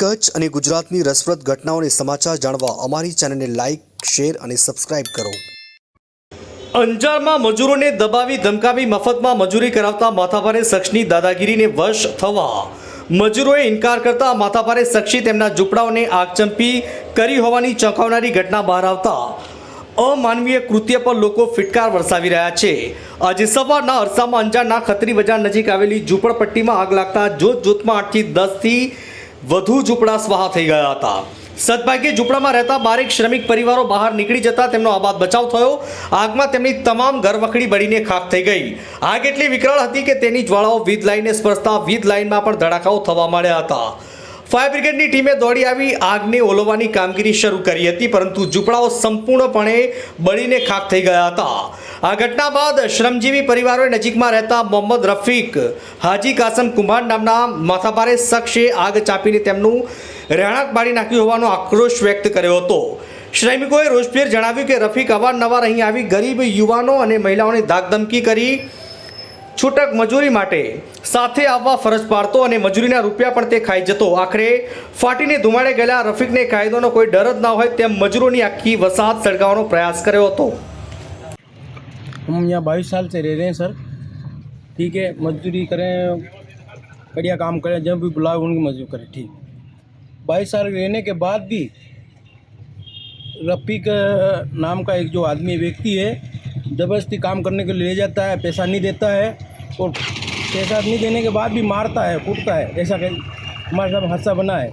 કચ્છ અને ગુજરાતની રસપ્રદ ઘટનાઓને સમાચાર જાણવા અમારી ચેનલને લાઇક શેર અને સબસ્ક્રાઇબ કરો. અંજારમાં મજૂરોને દબાવી, ધમકાવી, મફતમાં મજૂરી કરાવતા માથાભારે શખ્સની દાદાગીરીને વશ થવા. મજૂરોએ ઇનકાર કરતા માથાભારે શખ્સી તેમના ઝૂંપડાઓને આગચંપી કરી હોવાની ચોંકાવનારી ઘટના બહાર આવતા. અમાનવીય કૃત્ય પર લોકો ફિટકાર વરસાવી રહ્યા છે. આજે સવારના અરસામાં અંજારના ખત્રી બજાર નજીક આવેલી ઝૂંપડપટ્ટીમાં આગ લાગતા જોત જોતમાં આઠથી દસથી વધુ ઝૂંપડા સ્વાહા થઈ ગયા હતા. સદભાગ્યે ઝૂંપડામાં રહેતા બારેક શ્રમિક પરિવારો બહાર નીકળી જતા તેમનો આબાદ બચાવ થયો. આગમાં તેમની તમામ ઘરવખડી બળીને ખાખ થઈ ગઈ. આગ એટલી વિકરાળ હતી કે તેની જ્વાળાઓ વીજ લાઇનને સ્પર્શતા વીજ લાઇનમાં પણ ધડાકાઓ થવા માંડ્યા હતા. ફાયર બ્રિગેડની ટીમે દોડી આવી આગને ઓલવવાની કામગીરી શરૂ કરી હતી, પરંતુ ઝૂંપડાઓ સંપૂર્ણપણે બળીને ખાખ થઈ ગયા હતા. આ ઘટના બાદ શ્રમજીવી પરિવારોએ નજીકમાં રહેતા મોહમ્મદ રફીક, હાજી કાસમ કુંભાર નામના માથાભારે શખ્સે આગ ચાપીને તેમનું રહેણાંક બાળી નાખ્યું હોવાનો આક્રોશ વ્યક્ત કર્યો હતો. શ્રમિકોએ રોષભેર જણાવ્યું કે રફીક અવારનવાર અહીં આવી ગરીબ યુવાનો અને મહિલાઓને ધાકધમકી કરી છૂટક મજૂરી માટે સાથે આવવા ફરજ પાડતો અને મજૂરીના રૂપિયા પણ તે ખાઈ જતો. આખરે ફાટીને ધુમાડે ગયેલા રફીકને કાયદોનો કોઈ ડર જ ના હોય તેમ મજૂરોની આખી વસાહત સળગાવવાનો પ્રયાસ કર્યો હતો. हम यहाँ बाईस साल से रह रहे हैं, सर। ठीक है, मजदूरी करें, बढ़िया काम करें, जब भी बुलाए उनकी मजदूरी करें, ठीक। बाईस साल रहने के बाद भी रफ़ीक नाम का एक जो आदमी व्यक्ति है, ज़बरदस्ती काम करने के लिए ले जाता है, पैसा नहीं देता है, और पैसा नहीं देने के बाद भी मारता है, कूटता है, ऐसा हमारे साथ हादसा बना है।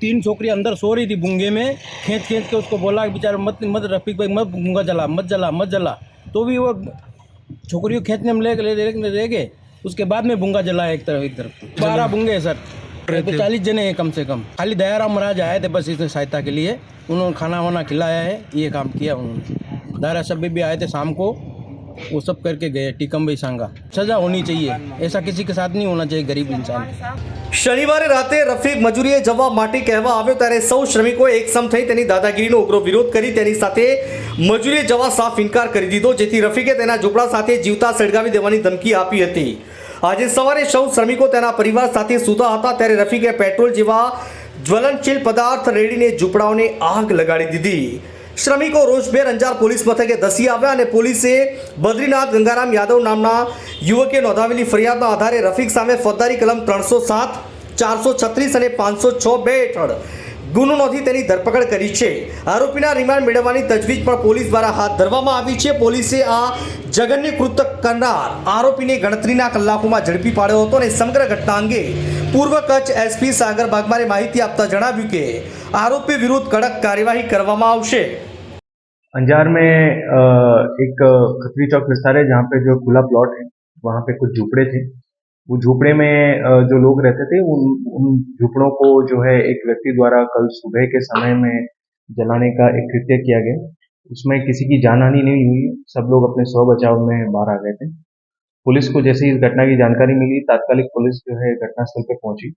तीन छोकरी अंदर सो रही थी बुंगे में खींच खींच के उसको बोला कि बेचारा मत मत रफीक भाई मत गूँगा जला मत जला मत जला। तो भी वो छोकरियों खींचने में ले ले, ले गए। उसके बाद में बुंगा जलाया एक तरफ़ एक तरफ़। बारह बुंगे हैं सर। तो चालीस जने हैं कम से कम। खाली दयाराम महाराज आए थे बस इसने सहायता के लिए। उन्होंने खाना वाना खिलाया है ये काम किया उन्होंने। दारा सब भी आए थे शाम को। वो सब करके गए टीकम भाई सांगा सजा होनी चाहिए ऐसा किसी के साथ नहीं होना चाहिए गरीब इंसान के શનિવારે રાતે રફીક મજૂરીએ જવા માટે કહેવા આવ્યો ત્યારે સૌ શ્રમિકોએ એકસમ થઈ તેની દાદાગીરીનો ઉગ્ર વિરોધ કરી તેની સાથે મજૂરીએ જવા સાફ ઇનકાર કરી દીધો જેથી રફીકે તેના ઝૂંપડા સાથે જીવતા સળગાવી દેવાની ધમકી આપી હતી આજે સવારે સૌ શ્રમિકો તેના પરિવાર સાથે સૂતા હતા ત્યારે રફીકે પેટ્રોલ જેવા જ્વલનશીલ પદાર્થ રેડીને ઝૂંપડાઓને આગ લગાડી દીધી શ્રમિકો રોષભેર અંજાર પોલીસ મથકે ધસી આવ્યા અને પોલીસે બદ્રીનાથ ગંગારામ યાદવ નામના યુવકે નોંધાવેલી ફરિયાદના આધારે રફીક સામે ફોજદારી કલમ ત્રણસો સાત, ચારસો છત્રીસ અને પાંચસો છ બે હેઠળ ગુનો નોંધી તેની ધરપકડ કરી છે. આરોપીના રિમાન્ડ મેળવવાની તજવીજ પણ પોલીસ દ્વારા હાથ ધરવામાં આવી છે. પોલીસે આ જગન્ય કૃત્ય કરનાર આરોપીને ગણતરીના કલાકોમાં ઝડપી પાડ્યો હતો અને સમગ્ર ઘટના અંગે પૂર્વ કચ્છ એસપી સાગર બાગમારે માહિતી આપતા જણાવ્યું કે આરોપી વિરુદ્ધ કડક કાર્યવાહી કરવામાં આવશે. अंजार में एक खतरी चौक विस्तार है, जहाँ पे जो खुला प्लॉट है, वहाँ पे कुछ झुपड़े थे। वो झुपड़े में जो लोग रहते थे, उन उन झुपड़ों को जो है एक व्यक्ति द्वारा कल सुबह के समय में जलाने का एक कृत्य किया गया। उसमें किसी की जानहानि नहीं हुई, सब लोग अपने स्व बचाव में बाहर आ गए थे। पुलिस को जैसे इस घटना की जानकारी मिली, तात्कालिक पुलिस जो है घटनास्थल पर पहुँची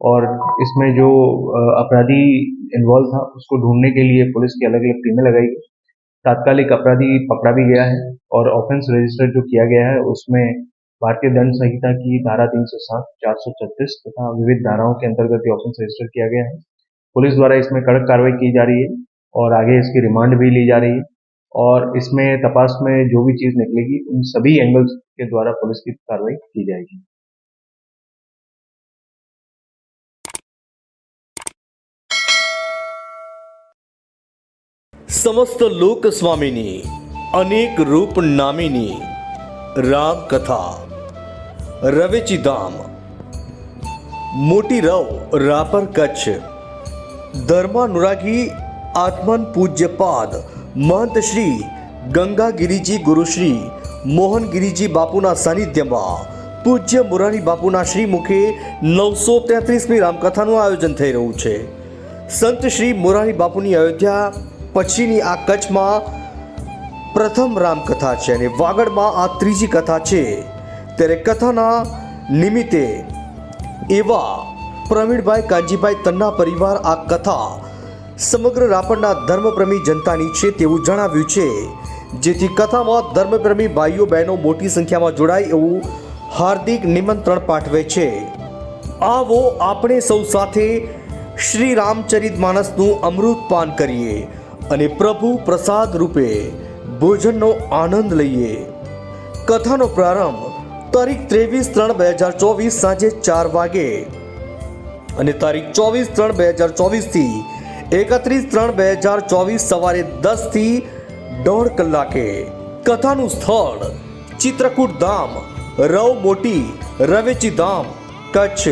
और इसमें जो अपराधी इन्वॉल्व था, उसको ढूँढने के लिए पुलिस की अलग अलग टीमें लगाई गई। तात्कालिक अपराधी पकड़ा भी गया है और ऑफेंस रजिस्टर जो किया गया है, उसमें भारतीय दंड संहिता की धारा तीन सौ सात, चार सौ छत्तीस तथा विविध धाराओं के अंतर्गत ये ऑफेंस रजिस्टर किया गया है। पुलिस द्वारा इसमें कड़क कार्रवाई की जा रही है और आगे इसकी रिमांड भी ली जा रही है और इसमें तपास में जो भी चीज़ निकलेगी, उन सभी एंगल्स के द्वारा पुलिस की कार्रवाई की जाएगी। સમસ્ત લોક સ્વામીની અનેક રૂપ નામીની રામ કથા રવેચી ધામ મોટી રવ રાપર કચ્છ, ધર્માનુરાગી આત્મન પૂજ્યપાદ મહંત શ્રી ગંગાગીરીજી ગુરુશ્રી, મોહનગીરીજી બાપુના સાનિધ્યમાં, પૂજ્ય મુરારી બાપુના શ્રી મુખે નવસો તેત્રીસમી રામકથાનું આયોજન થઈ રહ્યું છે. સંત શ્રી મોરારી બાપુની અયોધ્યા પછીની આ કચ્છમાં પ્રથમ રામકથા છે અને વાગડમાં આ ત્રીજી કથા છે. ત્યારે કથાના નિમિત્તે એવા પ્રવીણભાઈ કાંજીભાઈ તન્ના પરિવાર આ કથા સમગ્ર રાપરના ધર્મપ્રેમી જનતાની છે તેવું જણાવ્યું છે. જેથી કથામાં ધર્મપ્રેમી ભાઈઓ બહેનો મોટી સંખ્યામાં જોડાય એવું હાર્દિક નિમંત્રણ પાઠવે છે. આવો આપણે સૌ સાથે શ્રી રામચરિત માનસનું અમૃત પાન કરીએ. અને પ્રભુ પ્રસાદ રૂપે ભોજનનો આનંદ લઈએ. કથાનો પ્રારંભ તારીખ ત્રેવીસ ત્રણ બે હજાર ચોવીસ સાંજે ચાર વાગે. અને તારીખ ચોવીસ ત્રણ બે હજાર ચોવીસથી એકત્રીસ ત્રણ બે હજાર ચોવીસ સવારે દસથી દોઢ કલાકે. કથાનું સ્થળ ચિત્રકૂટ ધામ, રવ મોટી રવેચી ધામ, કચ્છ.